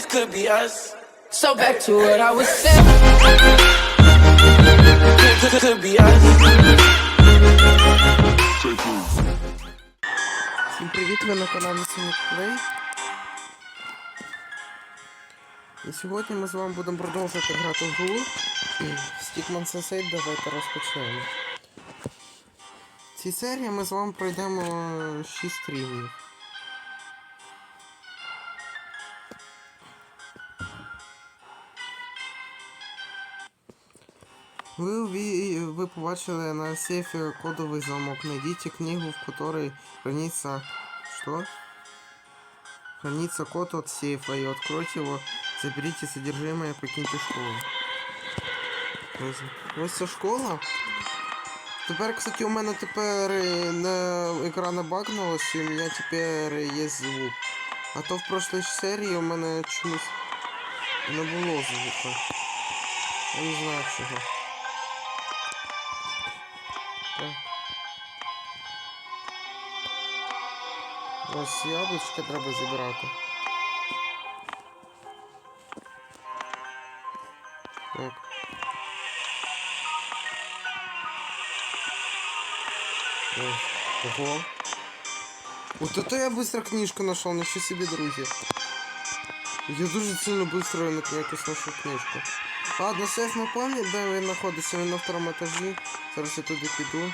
this could be us. So back to what I was saying. Could, could, be us. Всім привіт, ви на каналі Play. І сьогодні ми з вами будемо продовжувати грати в гру Stickman Sensei, давайте розпочнемо. В цій серії ми з вами пройдемо 6 рівнів. Ви, уві- ви побачили на сейфі кодовий замок. Найдите книгу, в которой хранится... Что? Хранится код от сейфа и откройте его, заберите содержимое и покиньте школу. Ось, ось ця школа. Тепер, кстати, у мене тепер е, на екрана багнулося, і у мене тепер є звук. А то в прошлій серії у мене чомусь не було звука. Я не знаю чого. Ось яблучка треба зібрати. Так. Ось. Ого. Вот это я быстро книжку нашел, ничего себе, друзья. Я дуже сильно быстро якось нашел книжку. Ладно, сейф ми пам'ять, де він знаходиться, він на второму етажі. Зараз я туди піду.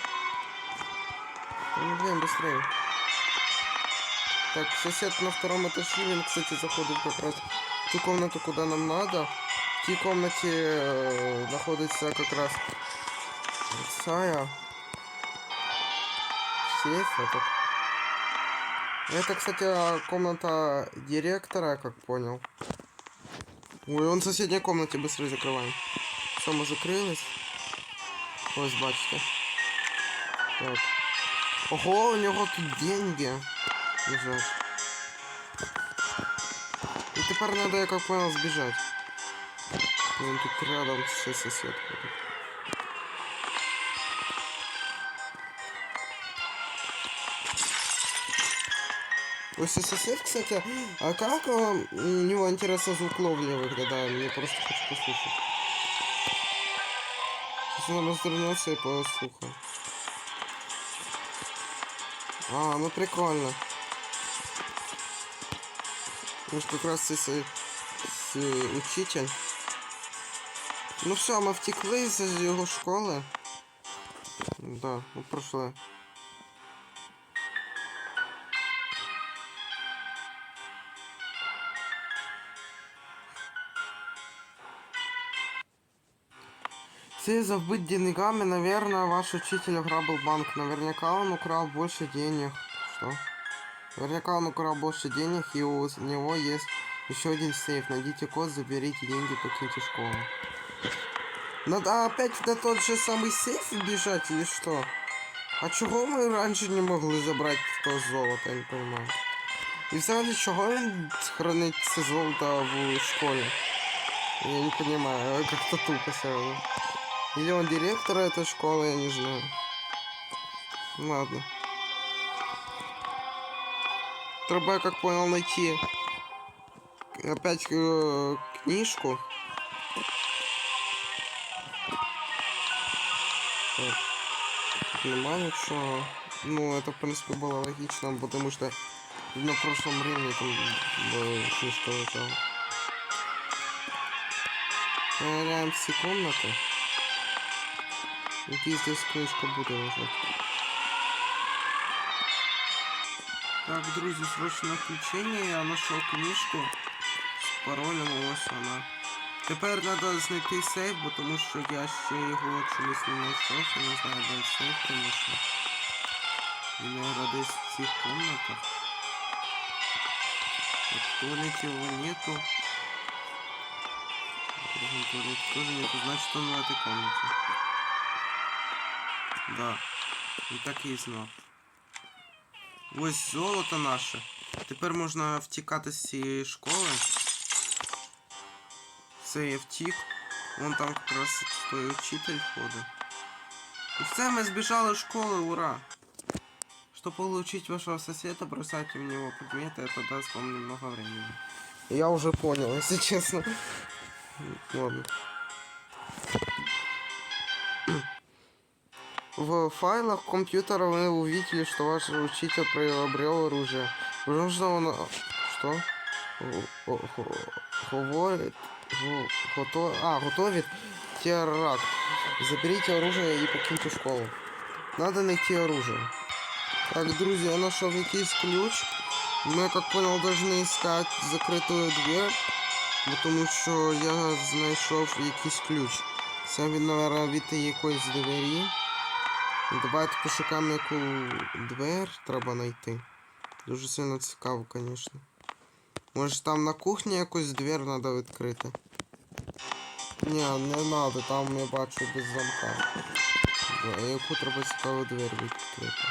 Ну, блин, быстрее. Так, сосед на втором этаже, він, кстати, заходит как раз в ту комнату, куда нам надо. В тій комнаті э, находится как раз Сая. Сейф этот. Это, кстати, комната директора, я как понял. Ой, он в соседней комнате, быстро закрываем. Все, мы закрылись. Ось, бачите. Так. Ого, у него тут деньги лежат. И теперь надо, я как понял, сбежать. Он тут рядом все сосед ходит. Ой, сосед, кстати, а как у него интересно звук ловли выглядает? Мне просто хочу послушать. Сейчас он развернется и послухаю. А, ну прикольно. Ж как раз с, с учитель. Ну все, ми втекли з його школи. Да, ми пройшли. Все забыть деньгами, наверное, ваш учитель ограбил банк. Наверняка он украл больше денег. Что? Наверняка он украл больше денег, и у него есть еще один сейф. Найдите код, заберите деньги, покиньте школу. Надо опять на тот же самый сейф бежать или что? А чего мы раньше не могли забрать то золото, я не понимаю. И взагалі, чого він хранить це золото в школе? Я не понимаю, как-то тупо все. Или он директор этой школы, я не знаю. Ладно. Треба, как понял, найти опять э, книжку. Нема ничего. Ну, это, в принципе, было логично, потому что на прошлом времени там была книжка лежала. Проверяем все комнаты. Який здесь книжка буде лежати. Так, друзі, срочне включення. Я знайшов книжку з паролем, ось вона. Тепер треба знайти сейф, бо тому що я ще його чомусь не знайшов. Я не знаю, де сейф, звісно. Він його десь в цих комнатах. В туалете его нету. Тоже нету, значит он в этой комнате. Да. І так і знав. Ось золото наше. Тепер можна втікати з цієї школи. Це я втік. Вон там якраз той учитель ходить. І все, ми збіжали з школи, ура! Чтобы получить вашего соседа, бросайте в него предметы, это даст вам немного времени. Я уже понял, если честно. Ладно. В файлах компьютера вы увидели, что ваш учитель приобрел оружие. Возможно, он... Что? О- о- хо- Говорит... го- гото- А, готовит теракт. Заберите оружие и покиньте школу. Надо найти оружие. Так, друзья, я нашел якийсь ключ. Мы, как понял, должны искать закритую дверь. Тому що я знайшов якийсь ключ. Це він, наверное, від якоїсь двері. Ну, Давайте пошукаємо яку двер треба знайти. Дуже сильно цікаво, звісно. Може там на кухні якусь двер треба відкрити. Ні, не треба, там я бачу без замка. А яку треба цікаву двер відкрити?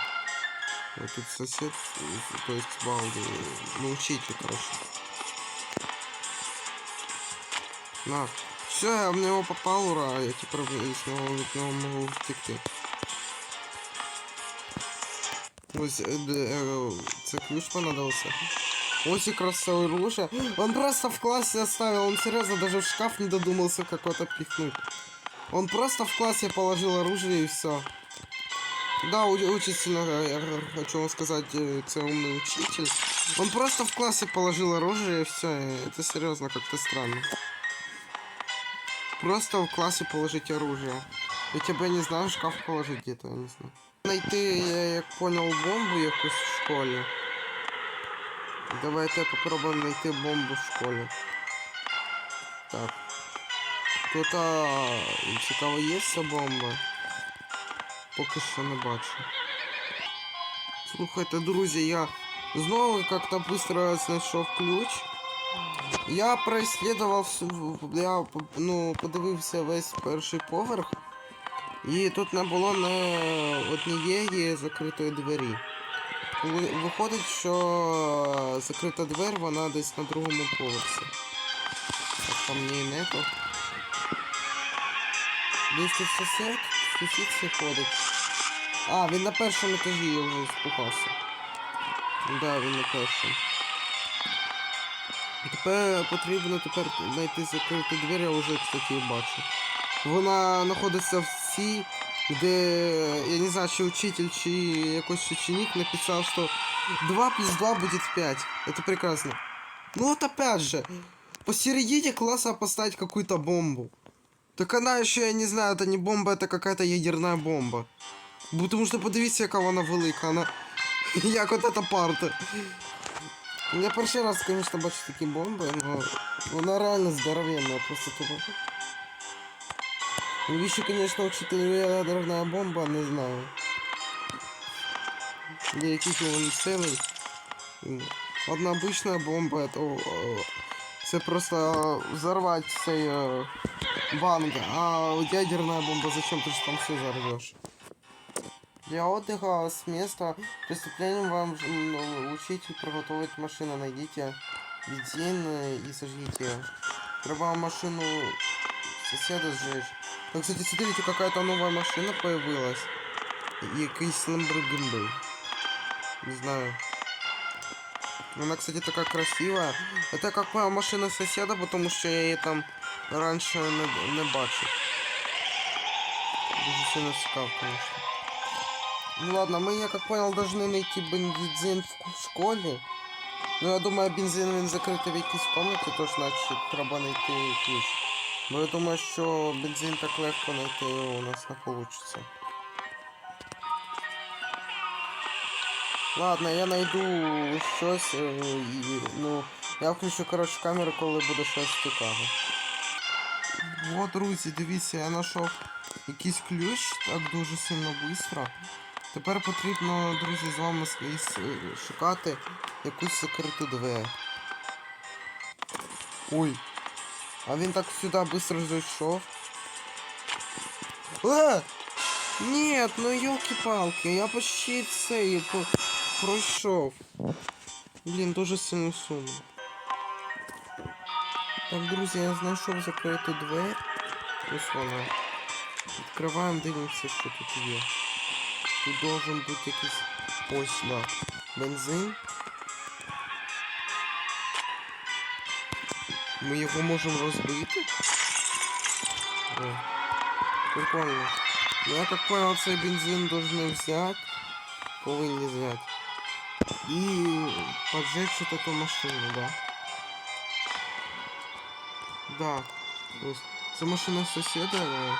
Вот тут сосед, э, то есть Балди, ну учитель, короче. На. Все, я в него попал, ура, я теперь из него, від него могу втекти. Ось, це понадобился. Ось якраз це оружие. Он просто в классе оставил, он серьезно даже в шкаф не додумался какой-то пихнуть. Он просто в классе положил оружие и все. Да, у- учитель, э, х- хочу вам сказать, э, это умный учитель. Он просто в классе положил оружие и все. Это серьезно как-то странно. Просто в классе положить оружие. Я тебя не знаю, в шкаф положить где-то, я не знаю. Найти, я як понял, бомбу якусь в школі. Давайте попробуем найти бомбу в школі. Так. Тут а, цікаво є ця бомба. Поки що не бачу. Слухайте, друзі, я знову как-то быстро знайшов ключ. Я прослідував, я ну, подивився весь перший поверх. І тут не було не однієї закритої двері. Виходить, що закрита двері, вона десь на другому поверсі. Так, там ні нету. Десь тут сусід, ще ходить. А, він на першому етажі, я вже спухався. Да, він на першому. Тепер потрібно тепер знайти закриту двері, я вже, кстати, бачу. Вона знаходиться в цій, де, я не знаю, чи учитель, чи якийсь ученик написав, що 2 плюс 2 будет 5. Это прекрасно. Ну вот опять же, посередине класса поставить какую-то бомбу. Так она еще, я не знаю, это не бомба, это какая-то ядерная бомба. Потому что подивіться, яка вона велика, вона... Як от эта парта. Я перший раз, конечно, бачу такі бомби, но вона реально здоровенна, просто тупо. Навіщо, конечно, учителю ядерная бомба, не знаю. Для яких він цілий. Одна обычная бомба, то е, це просто взорвать цей е, банк, а ядерная бомба, зачем ты же там все взорвешь? Для отдыха с места преступлением вам ж- м, учитель приготовить машину. Найдите бензин э, и сожгите ее. Треба машину соседа сжечь. Ну, кстати, смотрите, какая-то новая машина появилась. Якийсь Lamborghini был. Не знаю. Она, кстати, такая красивая. Это как моя машина соседа, потому что я ее там раньше не, не бачив. Дуже сильно цікав, конечно. Ну ладно, мы, я как понял, должны найти бензин в ку- в школе. Ну, я думаю, бензин він закритий в якійсь комнаті, тож значить треба знайти ключ. Бо я думаю, що бензин так легко знайти у нас не получится. Ладно, я найду щось е, і, ну, я включу, коротше, камеру, коли буде щось цікаве. От, друзі, дивіться, я знайшов якийсь ключ так дуже сильно швидко. Тепер потрібно, друзі, з вами е, шукати якусь закриту двері. Ой. А він так сюди швидко зайшов. А! Нет, ну елки-палки, я почти цей по- пройшов. Блін, дуже сильно сумно. Так, друзі, я знайшов закриту двері. Ось вона. Відкриваємо, дивимося, що тут є. Тут должен бути якийсь ось, да. Бензин. Ми його можемо розбити? О, прикольно. Ну, я как понял, цей бензин должны взять. Повинні взять. И поджечь вот эту машину, да. Да. Есть, это машина соседа. да.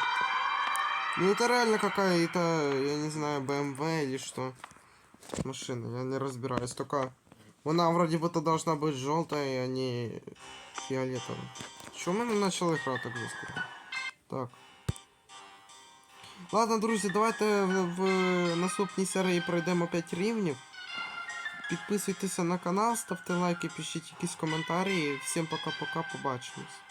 Ну это реально какая-то, я не знаю, BMW или что. Машина, я не разбираюсь. Только она вроде бы то должна быть желтая, а не фиолетовая. Що мы не играть так жестко? Так. Ладно, друзі, давайте в, в наступній серії пройдемо 5 рівнів. Підписуйтеся на канал, ставте лайки, пишіть якісь коментарі. Всім пока-пока, побачимось.